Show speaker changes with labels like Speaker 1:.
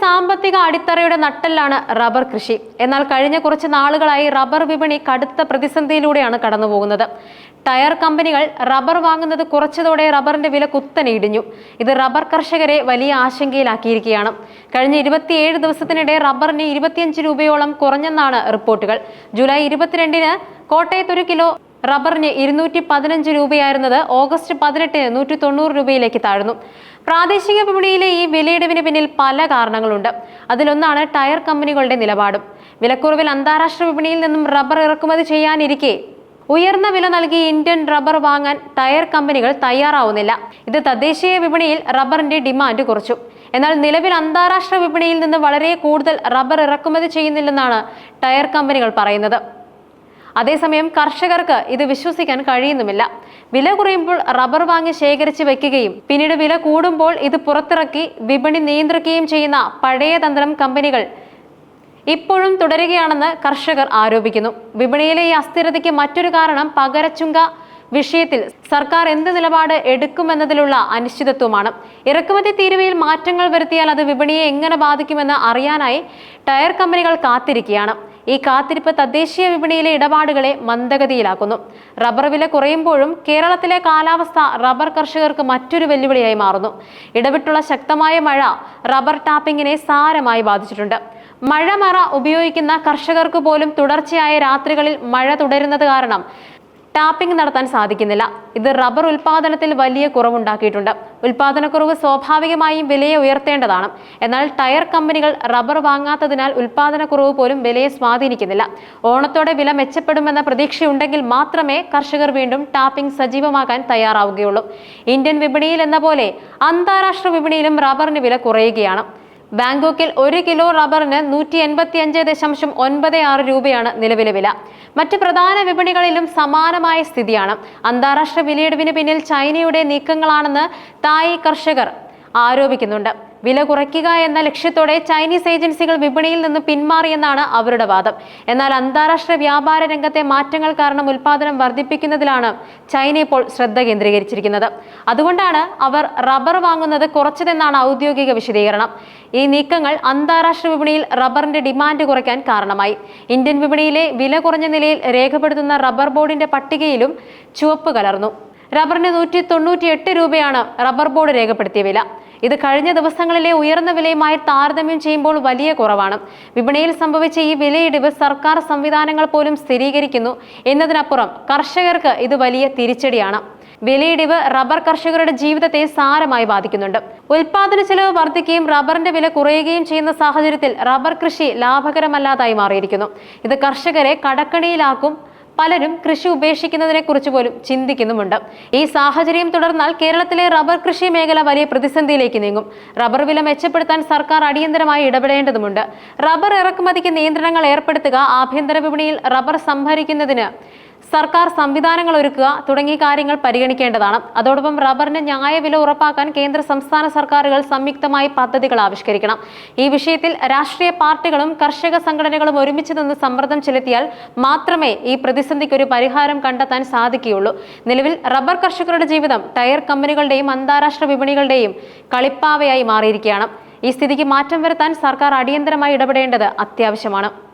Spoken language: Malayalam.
Speaker 1: സാമ്പത്തിക അടിത്തറയുടെ നട്ടെല്ലാണ് റബ്ബർ കൃഷി. എന്നാൽ കഴിഞ്ഞ കുറച്ച് നാളുകളായി റബ്ബർ വിപണി കടുത്ത പ്രതിസന്ധിയിലൂടെയാണ് കടന്നുപോകുന്നത്. ടയർ കമ്പനികൾ റബ്ബർ വാങ്ങുന്നത് കുറച്ചതോടെ റബ്ബറിന്റെ വില കുത്തനെ ഇടിഞ്ഞു. ഇത് റബ്ബർ കർഷകരെ വലിയ ആശങ്കയിലാക്കിയിരിക്കുകയാണ്. കഴിഞ്ഞ ഇരുപത്തിയേഴ് ദിവസത്തിനിടെ റബ്ബറിന് ഇരുപത്തിയഞ്ച് രൂപയോളം കുറഞ്ഞെന്നാണ് റിപ്പോർട്ടുകൾ. ജൂലൈ ഇരുപത്തിരണ്ടിന് കോട്ടയത്ത് ഒരു കിലോ റബ്ബറിന് ഇരുന്നൂറ്റി പതിനഞ്ച് രൂപയായിരുന്നത് ഓഗസ്റ്റ് പതിനെട്ടിന് നൂറ്റി തൊണ്ണൂറ് രൂപയിലേക്ക് താഴ്ന്നു. പ്രാദേശിക വിപണിയിലെ ഈ വിലയിടിവിന് പിന്നിൽ പല കാരണങ്ങളുണ്ട്. അതിലൊന്നാണ് ടയർ കമ്പനികളുടെ നിലപാടും. വിലക്കുറവിൽ അന്താരാഷ്ട്ര വിപണിയിൽ നിന്നും റബ്ബർ ഇറക്കുമതി ചെയ്യാനിരിക്കെ. ഉയർന്ന വില നൽകി ഇന്ത്യൻ റബ്ബർ വാങ്ങാൻ ടയർ കമ്പനികൾ തയ്യാറാവുന്നില്ല. ഇത് തദ്ദേശീയ വിപണിയിൽ റബ്ബറിന്റെ ഡിമാൻഡ് കുറച്ചു. എന്നാൽ നിലവിൽ അന്താരാഷ്ട്ര വിപണിയിൽ നിന്ന് വളരെ കൂടുതൽ റബ്ബർ ഇറക്കുമതി ചെയ്യുന്നില്ലെന്നാണ് ടയർ കമ്പനികൾ പറയുന്നത്. അതേസമയം കർഷകർക്ക് ഇത് വിശ്വസിക്കാൻ കഴിയുന്നുമില്ല. വില കുറയുമ്പോൾ റബ്ബർ വാങ്ങി ശേഖരിച്ച് വെക്കുകയും പിന്നീട് വില കൂടുമ്പോൾ ഇത് പുറത്തിറക്കി വിപണി നിയന്ത്രിക്കുകയും ചെയ്യുന്ന പഴയ തന്ത്രം കമ്പനികൾ ഇപ്പോഴും തുടരുകയാണെന്ന് കർഷകർ ആരോപിക്കുന്നു. വിപണിയിലെ ഈ അസ്ഥിരതയ്ക്ക് മറ്റൊരു കാരണം പകരച്ചുങ്ക വിഷയത്തിൽ സർക്കാർ എന്ത് നിലപാട് എടുക്കുമെന്നതിലുള്ള അനിശ്ചിതത്വമാണ്. ഇറക്കുമതി തീരുവയിൽ മാറ്റങ്ങൾ വരുത്തിയാൽ അത് വിപണിയെ എങ്ങനെ ബാധിക്കുമെന്ന് അറിയാനായി ടയർ കമ്പനികൾ കാത്തിരിക്കുകയാണ്. ഈ കാത്തിരിപ്പ് തദ്ദേശീയ വിപണിയിലെ ഇടപാടുകളെ മന്ദഗതിയിലാക്കുന്നു. റബ്ബർ വില കുറയുമ്പോഴും കേരളത്തിലെ കാലാവസ്ഥ റബ്ബർ കർഷകർക്ക് മറ്റൊരു വെല്ലുവിളിയായി മാറുന്നു. ഇടവിട്ടുള്ള ശക്തമായ മഴ റബ്ബർ ടാപ്പിങ്ങിനെ സാരമായി ബാധിച്ചിട്ടുണ്ട്. മഴമറ ഉപയോഗിക്കുന്ന കർഷകർക്ക് പോലും തുടർച്ചയായ രാത്രികളിൽ മഴ തുടരുന്നത് കാരണം ടാപ്പിംഗ് നടത്താൻ സാധിക്കുന്നില്ല. ഇത് റബ്ബർ ഉൽപാദനത്തിൽ വലിയ കുറവുണ്ടാക്കിയിട്ടുണ്ട്. ഉൽപാദനക്കുറവ് സ്വാഭാവികമായും വിലയെ ഉയർത്തേണ്ടതാണ്. എന്നാൽ ടയർ കമ്പനികൾ റബ്ബർ വാങ്ങാത്തതിനാൽ ഉൽപാദനക്കുറവ് പോലും വിലയെ സ്വാധീനിക്കുന്നില്ല. ഓണത്തോടെ വില മെച്ചപ്പെടുമെന്ന പ്രതീക്ഷയുണ്ടെങ്കിൽ മാത്രമേ കർഷകർ വീണ്ടും ടാപ്പിംഗ് സജീവമാക്കാൻ തയ്യാറാവുകയുള്ളൂ. ഇന്ത്യൻ വിപണിയിൽ എന്ന പോലെ അന്താരാഷ്ട്ര വിപണിയിലും റബ്ബറിന് വില കുറയുകയാണ്. ബാങ്കോക്കിൽ ഒരു കിലോ റബ്ബറിന് നൂറ്റി എൺപത്തി അഞ്ച് ദശാംശം ഒൻപത് ആറ് രൂപയാണ് നിലവിലെ വില. മറ്റ് പ്രധാന വിപണികളിലും സമാനമായ സ്ഥിതിയാണ്. അന്താരാഷ്ട്ര വിലയിടിവിന് പിന്നിൽ ചൈനയുടെ നീക്കങ്ങളാണെന്ന് തായ് കർഷകർ ആരോപിക്കുന്നുണ്ട്. വില കുറയ്ക്കുക എന്ന ലക്ഷ്യത്തോടെ ചൈനീസ് ഏജൻസികൾ വിപണിയിൽ നിന്ന് പിന്മാറിയെന്നാണ് അവരുടെ വാദം. എന്നാൽ അന്താരാഷ്ട്ര വ്യാപാര രംഗത്തെ മാറ്റങ്ങൾ കാരണം ഉൽപാദനം വർദ്ധിപ്പിക്കുന്നതിലാണ് ചൈന ഇപ്പോൾ ശ്രദ്ധ കേന്ദ്രീകരിച്ചിരിക്കുന്നത്. അതുകൊണ്ടാണ് അവർ റബ്ബർ വാങ്ങുന്നത് കുറച്ചതെന്നാണ് ഔദ്യോഗിക വിശദീകരണം. ഈ നീക്കങ്ങൾ അന്താരാഷ്ട്ര വിപണിയിൽ റബ്ബറിന്റെ ഡിമാൻഡ് കുറയ്ക്കാൻ കാരണമായി. ഇന്ത്യൻ വിപണിയിലെ വില കുറഞ്ഞ നിലയിൽ രേഖപ്പെടുത്തുന്ന റബ്ബർ ബോർഡിന്റെ പട്ടികയിലും ചുവപ്പ് കലർന്നു. റബ്ബറിന് നൂറ്റി തൊണ്ണൂറ്റി എട്ട് രൂപയാണ് റബ്ബർ ബോർഡ് രേഖപ്പെടുത്തിയ വില. ഇത് കഴിഞ്ഞ ദിവസങ്ങളിലെ ഉയർന്ന വിലയുമായി താരതമ്യം ചെയ്യുമ്പോൾ വലിയ കുറവാണ്. വിപണിയിൽ സംഭവിച്ച ഈ വിലയിടിവ് സർക്കാർ സംവിധാനങ്ങൾ പോലും സ്ഥിരീകരിക്കുന്നു എന്നതിനപ്പുറം കർഷകർക്ക് ഇത് വലിയ തിരിച്ചടിയാണ്. വിലയിടിവ് റബ്ബർ കർഷകരുടെ ജീവിതത്തെ സാരമായി ബാധിക്കുന്നുണ്ട്. ഉൽപാദന ചെലവ് വർദ്ധിക്കുകയും റബ്ബറിന്റെ വില കുറയുകയും ചെയ്യുന്ന സാഹചര്യത്തിൽ റബ്ബർ കൃഷി ലാഭകരമല്ലാതായി മാറിയിരിക്കുന്നു. ഇത് കർഷകരെ കടക്കണിയിലാക്കും പലരും കൃഷി ഉപേക്ഷിക്കുന്നതിനെ കുറിച്ച് പോലും ചിന്തിക്കുന്നുമുണ്ട്. ഈ സാഹചര്യം തുടർന്നാൽ കേരളത്തിലെ റബ്ബർ കൃഷി മേഖല വലിയ പ്രതിസന്ധിയിലേക്ക് നീങ്ങും. റബ്ബർ വില മെച്ചപ്പെടുത്താൻ സർക്കാർ അടിയന്തരമായി ഇടപെടേണ്ടതുണ്ട് റബ്ബർ ഇറക്കുമതിക്ക് നിയന്ത്രണങ്ങൾ ഏർപ്പെടുത്തുക ആഭ്യന്തര വിപണിയിൽ റബ്ബർ സംഭരിക്കുന്നതിന് സർക്കാർ സംവിധാനങ്ങൾ ഒരുക്കുക തുടങ്ങിയ കാര്യങ്ങൾ പരിഗണിക്കേണ്ടതാണ്. അതോടൊപ്പം റബ്ബറിന് ന്യായവില ഉറപ്പാക്കാൻ കേന്ദ്ര സംസ്ഥാന സർക്കാരുകൾ സംയുക്തമായി പദ്ധതികൾ ആവിഷ്കരിക്കണം. ഈ വിഷയത്തിൽ രാഷ്ട്രീയ പാർട്ടികളും കർഷക സംഘടനകളും ഒരുമിച്ച് നിന്ന് സമ്മർദ്ദം ചെലുത്തിയാൽ മാത്രമേ ഈ പ്രതിസന്ധിക്ക് ഒരു പരിഹാരം കണ്ടെത്താൻ സാധിക്കുകയുള്ളൂ. നിലവിൽ റബ്ബർ കർഷകരുടെ ജീവിതം ടയർ കമ്പനികളുടെയും അന്താരാഷ്ട്ര വിപണികളുടെയും കളിപ്പാവയായി മാറിയിരിക്കുകയാണ്. ഈ സ്ഥിതിക്ക് മാറ്റം വരുത്താൻ സർക്കാർ അടിയന്തരമായി ഇടപെടേണ്ടത് അത്യാവശ്യമാണ്.